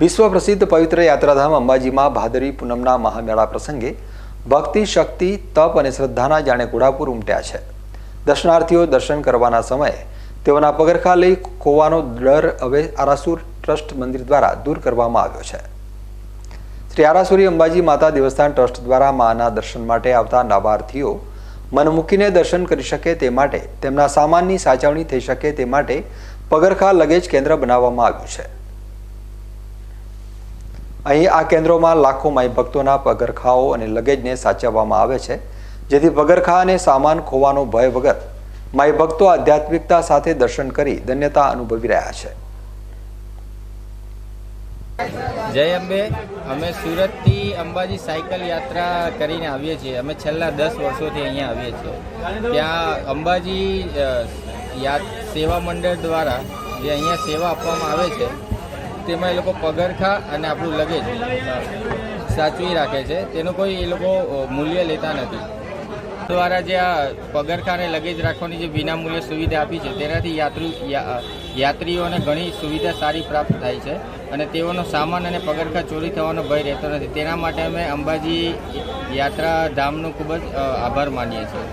વિશ્વ પ્રસિદ્ધ પવિત્ર યાત્રાધામ અંબાજીમાં ભાદરી પૂનમના મહામેળા પ્રસંગે ભક્તિ, શક્તિ, તપ અને શ્રદ્ધાના જાણે ઘોડાપુર ઉમટ્યા છે. દર્શનાર્થીઓ દર્શન કરવાના સમયે તેઓના પગરખા લઈ ખોવાનો ડર હવે આરાસુર ટ્રસ્ટ મંદિર દ્વારા દૂર કરવામાં આવ્યો છે. શ્રી આરાસુરી અંબાજી માતા દેવસ્થાન ટ્રસ્ટ દ્વારા માના દર્શન માટે આવતા લાભાર્થીઓ મન મૂકીને દર્શન કરી શકે તે માટે તેમના સામાનની સાચવણી થઈ શકે તે માટે પગરખા, લગેજ કેન્દ્ર બનાવવામાં આવ્યું છે. અહીં આ કેન્દ્રોમાં લાખો માઈ ભક્તોના પગરખાઓ અને લગેજને સાચવવામાં આવે છે, જેથી પગરખા અને સામાન ખોવાનો ભય વગર માઈ ભક્તો આધ્યાત્મિકતા સાથે દર્શન કરી ધન્યતા અનુભવી રહ્યા છે. જય અંબે. અમે સુરતથી અંબાજી સાયકલ યાત્રા કરીને આવીએ છીએ. અમે છેલ્લા દસ વર્ષોથી અહીંયા આવીએ છીએ. ત્યાં અંબાજી સેવા મંડળ દ્વારા જે અહીંયા સેવા આપવામાં આવે છે તેમાં એ લોકો પગરખા અને આપણું લગેજ સાચવી રાખે છે. તેનું કોઈ એ લોકો મૂલ્ય લેતા નથી. દ્વારા જે આ પગરખા અને લગેજ રાખવાની જે વિનામૂલ્ય સુવિધા આપી છે, તેનાથી યાત્રી યાત્રીઓને ઘણી સુવિધા સારી પ્રાપ્ત થાય છે અને તેઓનો સામાન અને પગરખા ચોરી થવાનો ભય રહેતો નથી. તેના માટે અમે અંબાજી યાત્રા ધામનો ખૂબ જ આભાર માનીએ છીએ.